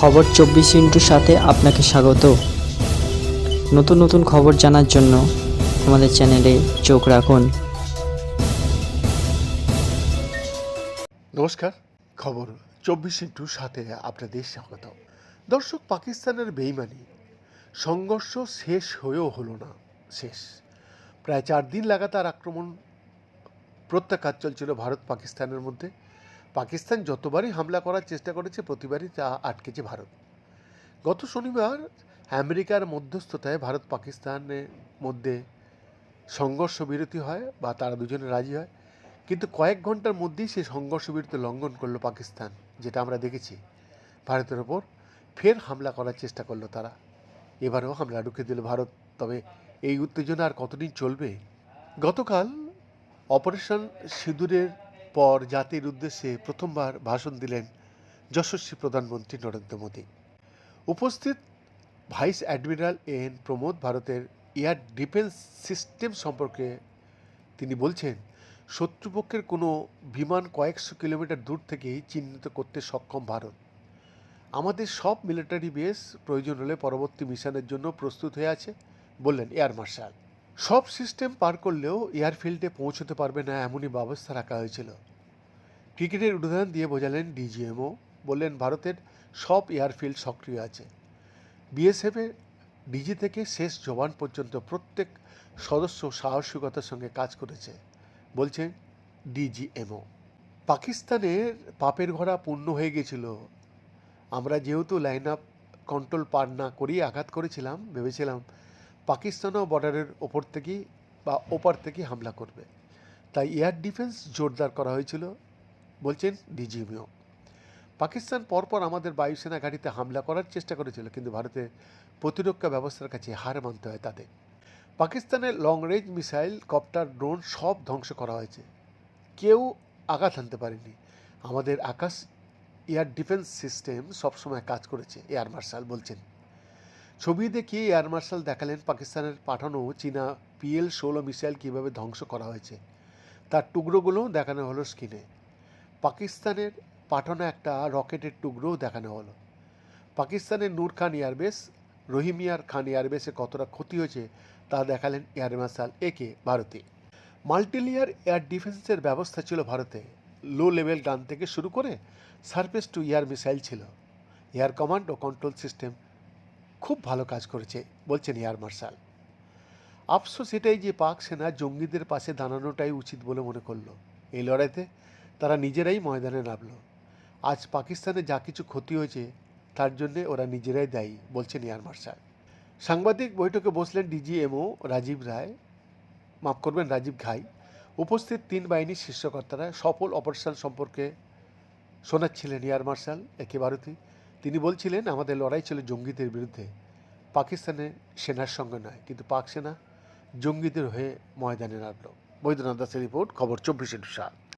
খবর চব্বিশ ইন্টুর সাথে আপনাকে স্বাগত। নতুন নতুন খবর জানার জন্য আমাদের চ্যানেলে চোখ রাখুন। নমস্কার, খবর চব্বিশ ইন্টু সাথে আপনাদের স্বাগত। দর্শক, পাকিস্তানের বেইমানি। সংঘর্ষ শেষ হয়েও হলো না, শেষ। প্রায় চার দিন লাগাতার আক্রমণ, প্রত্যাঘাত চলছিল ভারত পাকিস্তানের মধ্যে। পাকিস্তান যতবারই হামলা করার চেষ্টা করেছে, প্রতিবারই তা আটকেছে ভারত। গত শনিবার আমেরিকার মধ্যস্থতায় ভারত পাকিস্তানের মধ্যে সংঘর্ষ বিরতি হয় বা তারা দুজনে রাজি হয়। কিন্তু কয়েক ঘণ্টার মধ্যেই সেই সংঘর্ষ বিরতি লঙ্ঘন করল পাকিস্তান, যেটা আমরা দেখেছি। ভারতের ওপর ফের হামলা করার চেষ্টা করল তারা। এবারেও হামলা ঢুকে দিল ভারত। তবে এই উত্তেজনা আর কতদিন চলবে? গতকাল অপারেশন সিঁদুরের পর জাতির উদ্দেশ্যে প্রথমবার ভাষণ দিলেন যশস্বী প্রধানমন্ত্রী নরেন্দ্র মোদী। উপস্থিত ভাইস অ্যাডমিরাল এন প্রমোদ ভারতের এয়ার ডিফেন্স সিস্টেম সম্পর্কে তিনি বলছেন, শত্রুপক্ষের কোনো বিমান কয়েকশো কিলোমিটার দূর থেকেই চিহ্নিত করতে সক্ষম ভারত। আমাদের সব মিলিটারি বেস প্রয়োজন হলে পরবর্তী মিশনের জন্য প্রস্তুত হয়ে আছে, বললেন এয়ার মার্শাল। সব সিস্টেম পার করলেও এয়ারফিল্ডে পৌঁছতে পারবে না এমনই ব্যবস্থা রাখা হয়েছিল। ক্রিকেটের উদাহরণ দিয়ে বোঝালেন ডিজিএমও, বললেন ভারতের সব এয়ারফিল্ড সক্রিয় আছে। বিএসএফের ডিজি থেকে শেষ জওয়ান পর্যন্ত প্রত্যেক সদস্য সাহসিকতার সঙ্গে কাজ করেছে, বলছেন ডিজিএমও। পাকিস্তানের পাপের ঘোড়া পূর্ণ হয়ে গেছিল। আমরা যেহেতু লাইন আপ কন্ট্রোল পার না করিয়ে আঘাত করেছিলাম, ভেবেছিলাম পাকিস্তানও বর্ডারের ওপর থেকেই বা ওপার থেকে হামলা করবে। তাই এয়ার ডিফেন্স জোরদার করা হয়েছিল, বলছেন ডিজিএমও পাকিস্তান পরপর আমাদের বায়ুসেনা ঘাঁটিতে হামলা করার চেষ্টা করেছিল, কিন্তু ভারতের প্রতিরক্ষা ব্যবস্থার কাছে হার মানতে হয় তাদের পাকিস্তানের long range missile copter drone সব ধ্বংস করা হয়েছে। কেউ আঘাত আনতে পারেনি। আমাদের আকাশ, এয়ার ডিফেন্স সিস্টেম সবসময় কাজ করেছে, এয়ার মার্শাল বলছেন। ছবি দেখিয়ে এয়ার মার্শাল দেখালেন পাকিস্তানের পাঠানো চীনা পিএল ষোলো মিসাইল কীভাবে ধ্বংস করা হয়েছে। তার টুকরোগুলোও দেখানো হলো স্ক্রিনে। পাকিস্তানের পাঠানো একটা রকেটের টুকরোও দেখানো হলো। পাকিস্তানের নূর খান এয়ারবেস রহিমিয়ার খান এয়ারবেসে কতটা ক্ষতি হয়েছে তা দেখালেন এয়ার মার্শাল এ কে ভারতে। মাল্টিলিয়ার এয়ার ডিফেন্সের ব্যবস্থা ছিল ভারতে। লো লেভেল গান থেকে শুরু করে সারফেস টু এয়ার মিসাইল ছিল। এয়ার কমান্ড ও কন্ট্রোল সিস্টেম খুব ভালো কাজ করেছে, বলছেন এয়ার মার্শাল। আফসোস এটাই যে পাক সেনা জঙ্গিদের পাশে দাঁড়ানোটাই উচিত বলে মনে করল। এই লড়াইতে তারা নিজেরাই ময়দানে নামলো। আজ পাকিস্তানে যা কিছু ক্ষতি হয়েছে, তার জন্যে ওরা নিজেরাই দায়ী, বলছেন এয়ার মার্শাল। সাংবাদিক বৈঠকে বসলেন ডিজিএমও রাজীব রায়। মাফ করবেন, রাজীব ঘাই। উপস্থিত তিন বাহিনীর শীর্ষকর্তারা সফল অপারেশন সম্পর্কে শোনাচ্ছিলেন এয়ার মার্শাল, একে ভারতী। তিনি বলছিলেন, আমাদের লড়াই ছিল জঙ্গিদের বিরুদ্ধে। পাকিস্তানের সেনার সঙ্গে নয়, কিন্তু পাক সেনা জঙ্গিদের হয়ে ময়দানে নামল। বৈদ্যনাথ দাসের রিপোর্ট, খবর চব্বিশে সাত।